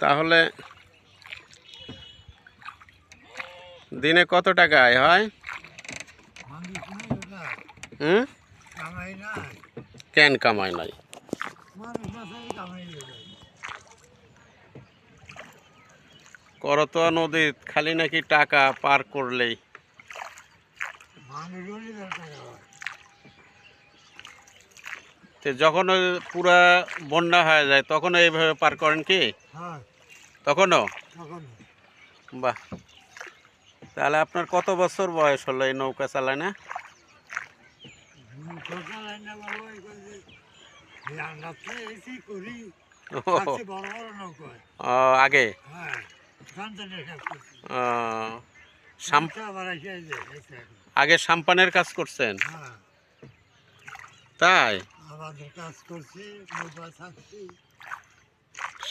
তাহলে দিনে কত টাকা আয় হয়? কোনো কামাই নাই? করতোয়া নদীর খালি নাকি টাকা পার করলেই। যখন পুরা বন্যা হয়ে যায়, তখন এইভাবে পার করেন কি? তখনও? বাহ। তাহলে আপনার কত বছর বয়স হলো এই নৌকা চালায় না আগে? হ্যাঁ। আগে সাম্পানের কাজ করছেন? হ্যাঁ। তাই? কাজ করছি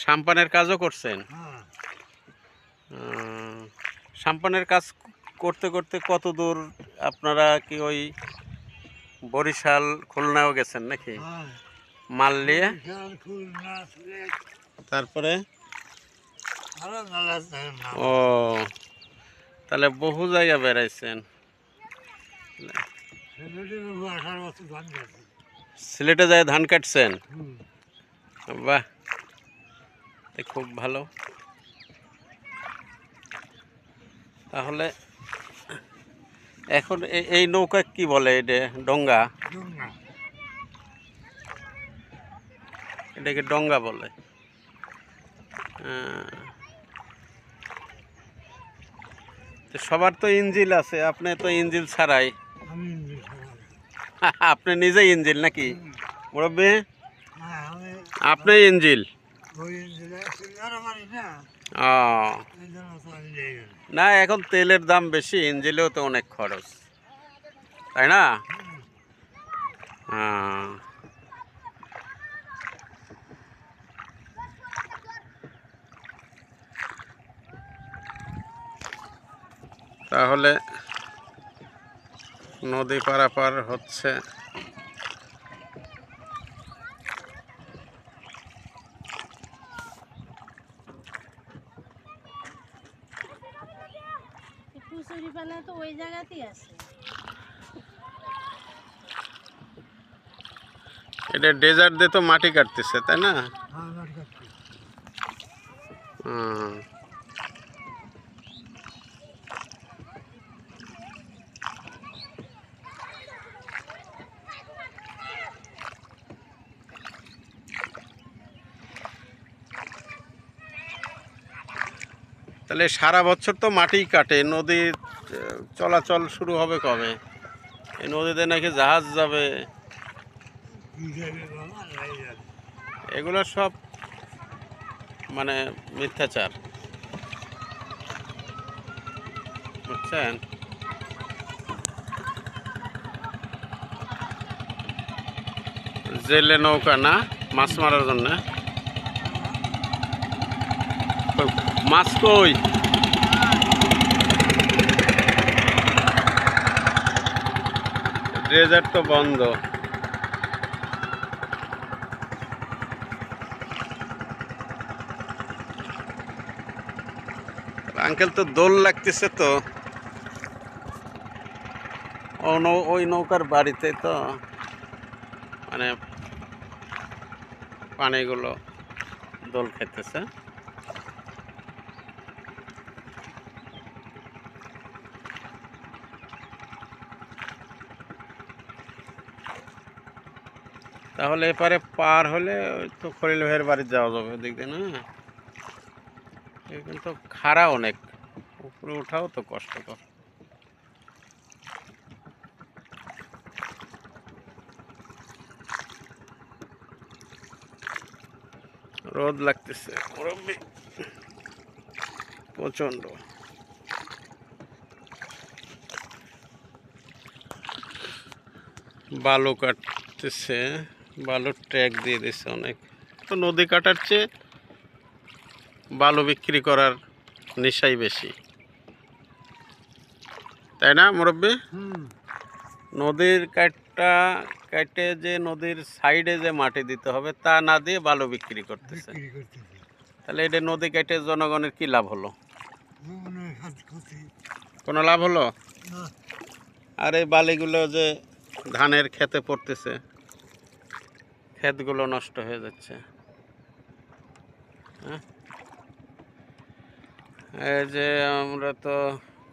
সাম্পানের কাজও করছেন? হ্যাঁ। সাম্পানের কাজ করতে করতে কত দূর আপনারা কি ওই বরিশাল খুলনাও গেছেন নাকি? হ্যাঁ। মাল নিয়ে? তারপরে? ও তাহলে বহু জায়গা বেড়াইছেন। সিলেটে যায় ধান কাটছেন? বাহ। খুব ভালো। তাহলে এখন এই নৌকা কি বলে এটা ডঙ্গা? এটাকে ডঙ্গা বলে। সবার তো ইঞ্জিল আছে আপনি তো ইঞ্জিল ছাড়াই। আপনি নিজেই ইঞ্জিল নাকি? মুরব্বী? আপনি ইঞ্জিল? ও না, এখন তেলের দাম বেশি ইঞ্জিলেও তো অনেক খরচ। তাই না? হ্যাঁ। তাহলে নদী পারাপার হচ্ছে। কুচুরি পানা তো ওই জায়গাতেই আছে। এটা ডেজার্ট দিয়ে তো মাটি কাটতেছে তাই না? হ্যাঁ। তাহলে সারা বছর তো মাটি কাটে নদীর চলাচল শুরু হবে কবে? এই নদীতে নাকি জাহাজ যাবে। এগুলো সব মানে মিথ্যাচার। বুঝছেন? জেলে নৌকা না? মাছ মারার জন্য? মাছ কই? ড্রেজার তো বন্ধ। আঙ্কেল তো দোল লাগতেছে তো। ওই নৌকার বাড়িতে তো মানে পানিগুলো দোল খেতেছে তাহলে এপারে পার হলে ওই তো খলিল ভাইয়ের বাড়ি যাওয়া যাবে দিয়ে, না? এখানে তো খাড়া অনেক। উপরে ওঠাও তো কষ্টকর। রোদ লাগতেছে প্রচণ্ড বালু কাটতেছে। বালুর ট্র্যাক দিয়ে দিচ্ছে অনেক। তো নদী কাটার চেয়ে বালু বিক্রি করার নেশাই বেশি। তাই না মুরব্বী? নদীর কাটটা কাটে যে নদীর সাইডে যে মাটি দিতে হবে তা না দিয়ে বালু বিক্রি করতেছে। তাহলে এটা নদী কেটে জনগণের কি লাভ হলো? কোনো লাভ হলো? আর এই বালিগুলো যে ধানের খেতে পড়তেছে ক্ষেতগুলো নষ্ট হয়ে যাচ্ছে হ্যাঁ? এই যে আমরা তো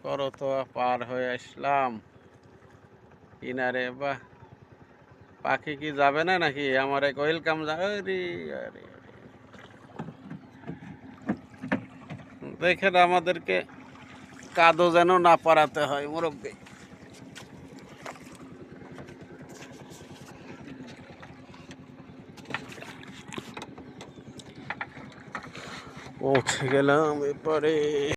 করতোয়া পার হয়ে আসলাম কিনারে বা, পাখি কি যাবে না নাকি আমার এক ওয়েলকাম যাবে। দেখেন আমাদেরকে কাদো যেন না পারাতে হয়, মুরব্বী পৌঁছে গেলাম এবারে